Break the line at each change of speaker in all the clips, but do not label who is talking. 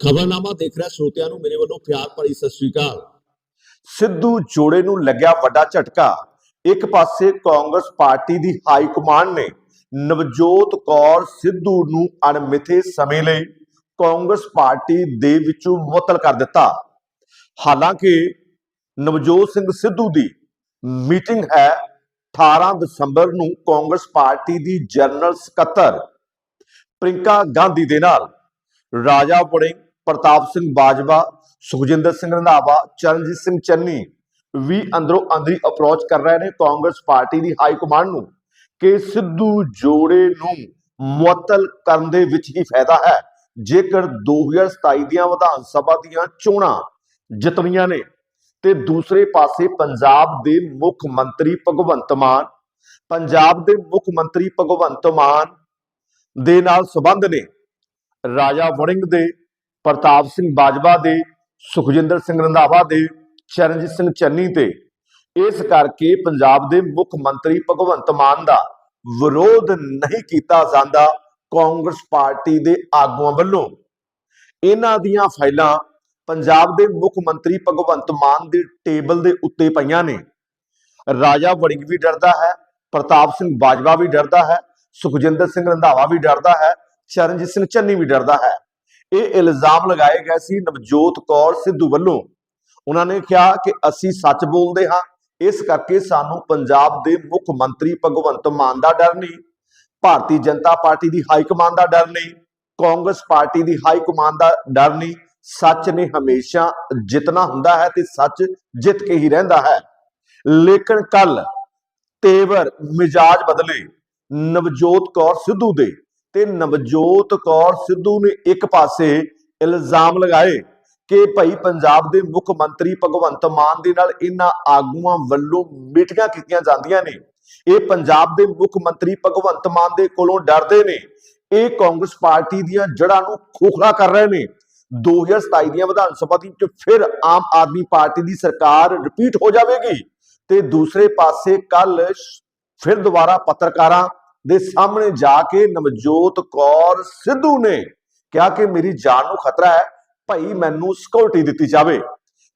ਖਬਰਨਾਮਾ ਦੇਖ ਰਿਹਾ ਸਰੋਤਿਆਂ ਨੂੰ, ਮੇਰੇ ਵੱਲੋਂ ਪਿਆਰ ਭਰੀ ਸਤਿ ਸ੍ਰੀ ਅਕਾਲ।
ਸਿੱਧੂ ਜੋੜੇ ਨੂੰ ਲੱਗਿਆ ਵੱਡਾ ਝਟਕਾ। ਇੱਕ ਪਾਸੇ ਕਾਂਗਰਸ ਪਾਰਟੀ ਦੀ ਹਾਈ ਕਮਾਂਡ ਨੇ ਨਵਜੋਤ ਕੌਰ ਸਿੱਧੂ ਨੂੰ ਅਣਮਿੱਥੇ ਸਮੇਂ ਲਈ ਕਾਂਗਰਸ ਪਾਰਟੀ ਦੇ ਵਿੱਚੋਂ ਮੁਅੱਤਲ ਕਰ ਦਿੱਤਾ। ਹਾਲਾਂਕਿ ਨਵਜੋਤ ਸਿੰਘ ਸਿੱਧੂ ਦੀ ਮੀਟਿੰਗ ਹੈ 18 ਦਸੰਬਰ ਨੂੰ ਕਾਂਗਰਸ ਪਾਰਟੀ ਦੀ ਜਨਰਲ ਸਕੱਤਰ ਪ੍ਰਿੰਕਾ ਗਾਂਧੀ ਦੇ ਨਾਲ। ਰਾਜਾ ਬੜਿੰਗ ਪ੍ਰਤਾਪ ਸਿੰਘ ਬਾਜਵਾ, ਸੁਖਜਿੰਦਰ ਸਿੰਘ ਰੰਧਾਵਾ, ਚਰਨਜੀਤ ਸਿੰਘ ਚੰਨੀ ਵੀ ਅੰਦਰੋਂ ਅੰਦਰੀ ਅਪਰੋਚ ਕਰ ਰਹੇ ਨੇ ਕਾਂਗਰਸ ਪਾਰਟੀ ਦੀ ਹਾਈ ਕਮਾਂਡ ਨੂੰ ਕਿ ਸਿੱਧੂ ਜੋੜੇ ਨੂੰ ਮੁਅੱਤਲ ਕਰਨ ਦੇ ਵਿੱਚ ਹੀ ਫਾਇਦਾ ਹੈ। ਜੇਕਰ 2027 ਦੀਆਂ ਵਿਧਾਨ ਸਭਾ ਦੀਆਂ ਚੋਣਾਂ ਜਿੱਤਣੀਆਂ ਨੇ, ਤੇ ਦੂਸਰੇ ਪਾਸੇ ਪੰਜਾਬ ਦੇ ਮੁੱਖ ਮੰਤਰੀ ਭਗਵੰਤ ਮਾਨ, ਪੰਜਾਬ ਦੇ ਮੁੱਖ ਮੰਤਰੀ ਭਗਵੰਤ ਮਾਨ ਦੇ ਨਾਲ ਸੰਬੰਧ ਨੇ। ਰਾਜਾ ਵੜਿੰਗ ਦੇ ਪ੍ਰਤਾਪ ਸਿੰਘ ਬਾਜਵਾ ਦੇ, ਸੁਖਜਿੰਦਰ ਸਿੰਘ ਰੰਧਾਵਾ ਦੇ, ਚਰਨਜੀਤ ਸਿੰਘ ਚੰਨੀ ਤੇ। ਇਸ ਕਰਕੇ ਪੰਜਾਬ ਦੇ ਮੁੱਖ ਮੰਤਰੀ ਭਗਵੰਤ ਮਾਨ ਦਾ ਵਿਰੋਧ ਨਹੀਂ ਕੀਤਾ ਜਾਂਦਾ ਕਾਂਗਰਸ ਪਾਰਟੀ ਦੇ ਆਗੂਆਂ ਵੱਲੋਂ। ਇਹਨਾਂ ਦੀਆਂ ਫਾਈਲਾਂ ਪੰਜਾਬ ਦੇ ਮੁੱਖ ਮੰਤਰੀ ਭਗਵੰਤ ਮਾਨ ਦੇ ਟੇਬਲ ਦੇ ਉੱਤੇ ਪਈਆਂ ਨੇ। ਰਾਜਾ ਵੜਿੰਗ ਵੀ ਡਰਦਾ ਹੈ, ਪ੍ਰਤਾਪ ਸਿੰਘ ਬਾਜਵਾ ਵੀ ਡਰਦਾ ਹੈ, ਸੁਖਜਿੰਦਰ ਸਿੰਘ ਰੰਧਾਵਾ ਵੀ ਡਰਦਾ ਹੈ, ਚਰਨਜੀਤ ਸਿੰਘ ਚੰਨੀ ਵੀ ਡਰਦਾ ਹੈ। ਇਹ ਇਲਜ਼ਾਮ ਲਗਾਏ ਗਏ ਸੀ ਨਵਜੋਤ ਕੌਰ ਸਿੱਧੂ ਵੱਲੋਂ। ਉਹਨਾਂ ਨੇ ਕਿਹਾ ਕਿ ਅਸੀਂ ਸੱਚ ਬੋਲਦੇ ਹਾਂ, ਇਸ ਕਰਕੇ ਸਾਨੂੰ ਪੰਜਾਬ ਦੇ ਮੁੱਖ ਮੰਤਰੀ ਭਗਵੰਤ ਮਾਨ ਦਾ ਡਰ ਨਹੀਂ, ਭਾਰਤੀ ਜਨਤਾ ਪਾਰਟੀ ਦੀ ਹਾਈ ਕਮਾਨ ਦਾ ਡਰ ਨਹੀਂ, ਕਾਂਗਰਸ ਪਾਰਟੀ ਦੀ ਹਾਈ ਕਮਾਨ ਦਾ ਡਰ ਨਹੀਂ। ਸੱਚ ਨੇ ਹਮੇਸ਼ਾ ਜਿੱਤਣਾ ਹੁੰਦਾ ਹੈ ਤੇ ਸੱਚ ਜਿੱਤ ਕੇ ਹੀ ਰਹਿੰਦਾ ਹੈ। ਲੇਕਿਨ ਕੱਲ ਤੇਵਰ ਮਿਜਾਜ ਬਦਲੇ ਨਵਜੋਤ ਕੌਰ ਸਿੱਧੂ ਦੇ ਤੇ ਨਵਜੋਤ ਕੌਰ ਸਿੱਧੂ ਨੇ ਇੱਕ ਪਾਸੇ ਇਲਜ਼ਾਮ ਲਗਾਏ ਕਿ ਭਾਈ ਪੰਜਾਬ ਦੇ ਮੁੱਖ ਮੰਤਰੀ ਭਗਵੰਤ ਮਾਨ ਦੇ ਨਾਲ ਇਹਨਾਂ ਆਗੂਆਂ ਵੱਲੋਂ ਮੀਟਿੰਗਾਂ ਕੀਤੀਆਂ ਜਾਂਦੀਆਂ ਨੇ। ਇਹ ਪੰਜਾਬ ਦੇ ਮੁੱਖ ਮੰਤਰੀ ਭਗਵੰਤ ਮਾਨ ਦੇ ਕੋਲੋਂ ਡਰਦੇ ਨੇ। ਇਹ ਕਾਂਗਰਸ ਪਾਰਟੀ ਦੀਆਂ ਜੜ੍ਹਾਂ ਨੂੰ ਖੋਖਲਾ ਕਰ ਰਹੇ ਨੇ। 2027 ਦੀਆਂ ਵਿਧਾਨ ਸਭਾ ਦੀ ਵਿੱਚ ਫਿਰ ਆਮ ਆਦਮੀ ਪਾਰਟੀ ਦੀ ਸਰਕਾਰ ਰਿਪੀਟ ਹੋ ਜਾਵੇਗੀ ਤੇ ਦੂਸਰੇ ਪਾਸੇ ਕੱਲ ਫਿਰ ਦੁਬਾਰਾ ਪੱਤਰਕਾਰਾਂ ਦੇ ਸਾਹਮਣੇ ਜਾ ਕੇ ਨਵਜੋਤ ਕੌਰ ਸਿੱਧੂ ਨੇ ਕਿਹਾ ਕਿ ਮੇਰੀ ਜਾਨ ਨੂੰ ਖਤਰਾ ਹੈ, ਭਾਈ ਮੈਨੂੰ ਸਿਕਿਉਰਿਟੀ ਦਿੱਤੀ ਜਾਵੇ।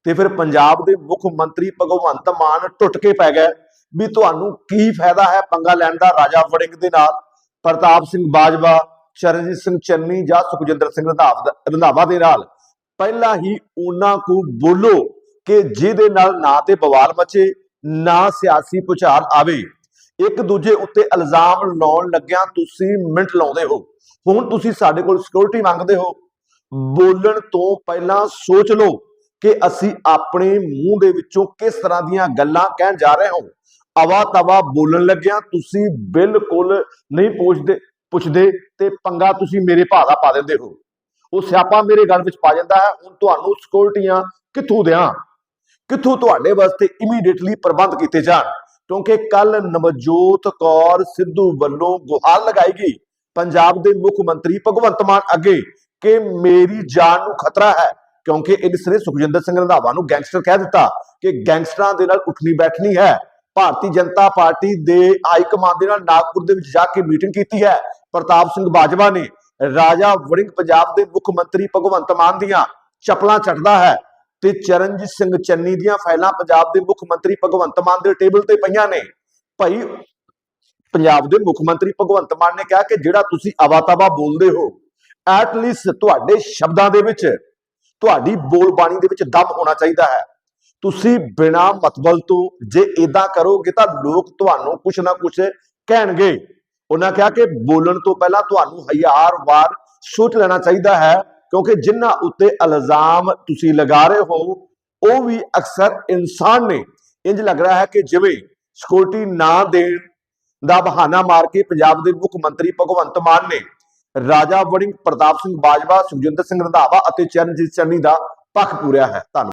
ਤੇ ਫਿਰ ਪੰਜਾਬ ਦੇ ਮੁੱਖ ਮੰਤਰੀ ਭਗਵੰਤ ਮਾਨ ਟੁੱਟ ਕੇ ਪੈ ਗਏ ਵੀ ਤੁਹਾਨੂੰ ਕੀ ਫਾਇਦਾ ਹੈ ਪੰਗਾ ਲੈਣ ਦਾ ਰਾਜਾ ਵੜਿੰਗ ਦੇ ਨਾਲ? ਪ੍ਰਤਾਪ ਸਿੰਘ ਬਾਜਵਾ, ਚਰਨਜੀਤ ਸਿੰਘ ਚੰਨੀ ਜਾਂ ਸੁਖਜਿੰਦਰ ਸਿੰਘ ਰੰਧਾਵਾ ਰੰਧਾਵਾ ਦੇ ਨਾਲ? ਪਹਿਲਾਂ ਹੀ ਉਹਨਾਂ ਕੋ ਬੋਲੋ ਕਿ ਜਿਹਦੇ ਨਾਲ ਨਾ ਤੇ ਬਵਾਲ ਮਚੇ, ਨਾ ਸਿਆਸੀ ਪੁਚਾਰ ਆਵੇ। ਇੱਕ ਦੂਜੇ ਉੱਤੇ ਇਲਜ਼ਾਮ ਲਾਉਣ ਲੱਗਿਆਂ ਤੁਸੀਂ ਮਿੰਟ ਲਾਉਂਦੇ ਹੋ। ਹੁਣ ਤੁਸੀਂ ਸਾਡੇ ਕੋਲ ਸਿਕਿਉਰਿਟੀ ਮੰਗਦੇ ਹੋ। ਬੋਲਣ ਤੋਂ ਪਹਿਲਾਂ ਸੋਚ ਲਓ ਕਿ ਅਸੀਂ ਆਪਣੇ ਮੂੰਹ ਦੇ ਵਿੱਚੋਂ ਕਿਸ ਤਰ੍ਹਾਂ ਦੀਆਂ ਗੱਲਾਂ ਕਹਿਣ ਜਾ ਰਹੇ ਹਾਂ। ਅਵਾ ਤਵਾ ਬੋਲਣ ਲੱਗਿਆਂ ਤੁਸੀਂ ਬਿਲਕੁਲ ਨਹੀਂ ਪੁੱਛਦੇ ਪੁੱਛਦੇ ਤੇ ਪੰਗਾ ਤੁਸੀਂ ਮੇਰੇ ਭਾ ਦਾ ਪਾ ਦਿੰਦੇ ਹੋ। ਉਹ ਸਿਆਪਾ ਮੇਰੇ ਗੱਲ ਵਿੱਚ ਪਾ ਜਾਂਦਾ ਹੈ। ਹੁਣ ਤੁਹਾਨੂੰ ਸਿਕਿਉਰਿਟੀਆਂ ਕਿੱਥੋਂ ਦਿਆਂ? ਕਿੱਥੋਂ ਤੁਹਾਡੇ ਵਾਸਤੇ ਇਮੀਡੀਏਟਲੀ ਪ੍ਰਬੰਧ ਕੀਤੇ ਜਾਣ? ਕਿਉਂਕਿ ਕੱਲ ਨਵਜੋਤ ਕੌਰ ਸਿੱਧੂ ਵੱਲੋਂ ਗੁਹਾਰ ਲਗਾਈ ਗਈ ਪੰਜਾਬ ਦੇ ਮੁੱਖ ਮੰਤਰੀ ਭਗਵੰਤ ਮਾਨ ਅੱਗੇ ਕਿ ਮੇਰੀ ਜਾਨ ਨੂੰ ਖਤਰਾ ਹੈ, ਕਿਉਂਕਿ ਇਸ ਨੇ ਸੁਖਜਿੰਦਰ ਸਿੰਘ ਰੰਧਾਵਾ ਨੂੰ ਗੈਂਗਸਟਰ ਕਹਿ ਦਿੱਤਾ ਕਿ ਗੈਂਗਸਟਰਾਂ ਦੇ ਨਾਲ ਉੱਠਣੀ ਬੈਠਣੀ ਹੈ। ਭਾਰਤੀ ਜਨਤਾ ਪਾਰਟੀ ਦੇ ਹਾਈ ਕਮਾਂਡ ਦੇ ਨਾਲ ਨਾਗਪੁਰ ਦੇ ਵਿੱਚ ਜਾ ਕੇ ਮੀਟਿੰਗ ਕੀਤੀ ਹੈ। ਪ੍ਰਤਾਪ ਸਿੰਘ ਬਾਜਵਾ ਨੇ ਰਾਜਾ ਵੜਿੰਗ ਪੰਜਾਬ ਦੇ ਮੁੱਖ ਮੰਤਰੀ ਭਗਵੰਤ ਮਾਨ ਦੀਆਂ ਚਪਲਾਂ ਚੱਟਦਾ ਹੈ। ਤੇ ਚਰਨਜੀਤ ਸਿੰਘ ਚੰਨੀ ਦੀਆਂ ਫਾਈਲਾਂ ਪੰਜਾਬ ਦੇ ਮੁੱਖ ਮੰਤਰੀ ਭਗਵੰਤ ਮਾਨ ਦੇ ਟੇਬਲ ਤੇ ਪਈਆਂ ਨੇ। ਭਾਈ, ਪੰਜਾਬ ਦੇ ਮੁੱਖ ਮੰਤਰੀ ਭਗਵੰਤ ਮਾਨ ਨੇ ਕਿਹਾ ਕਿ ਜਿਹੜਾ ਤੁਸੀਂ ਆਵਾਤਾਵਾ ਬੋਲਦੇ ਹੋ ਐਟ ਲੀਸਟ ਤੁਹਾਡੇ ਸ਼ਬਦਾਂ ਦੇ ਵਿੱਚ ਤੁਹਾਡੀ ਬੋਲ ਬਾਣੀ ਦੇ ਵਿੱਚ ਦਮ ਹੋਣਾ ਚਾਹੀਦਾ ਹੈ। ਤੁਸੀਂ ਬਿਨਾ ਮਤਬਲ ਤੋਂ ਜੇ ਇਦਾਂ ਕਰੋਗੇ ਤਾਂ ਲੋਕ ਤੁਹਾਨੂੰ ਕੁਛ ਨਾ ਕੁਛ ਕਹਿਣਗੇ। ਉਹਨਾਂ ਕਿਹਾ ਕਿ ਬੋਲਣ ਤੋਂ ਪਹਿਲਾਂ ਤੁਹਾਨੂੰ ਹਜ਼ਾਰ ਵਾਰ ਸੋਚ ਲੈਣਾ ਚਾਹੀਦਾ ਹੈ। ਕਿਉਂਕਿ ਜਿਨ੍ਹਾਂ ਉੱਤੇ ਇਲਜ਼ਾਮ ਤੁਸੀਂ ਲਗਾ ਰਹੇ ਹੋ, ਉਹ ਵੀ ਅਕਸਰ ਇਨਸਾਨ ਨੇ। ਇੰਜ ਲੱਗ ਰਿਹਾ ਹੈ ਕਿ ਜਿਵੇਂ ਸਿਕਿਉਰਿਟੀ ਨਾ ਦੇਣ ਦਾ ਬਹਾਨਾ ਮਾਰ ਕੇ ਪੰਜਾਬ ਦੇ ਮੁੱਖ ਮੰਤਰੀ ਭਗਵੰਤ ਮਾਨ ਨੇ ਰਾਜਾ ਵੜਿੰਗ ਪ੍ਰਤਾਪ ਸਿੰਘ ਬਾਜਵਾ, ਸੁਖਜਿੰਦਰ ਸਿੰਘ ਰੰਧਾਵਾ ਅਤੇ ਚਰਨਜੀਤ ਚੰਨੀ ਦਾ ਪੱਖ ਪੂਰਿਆ ਹੈ। ਧੰਨਵਾਦ।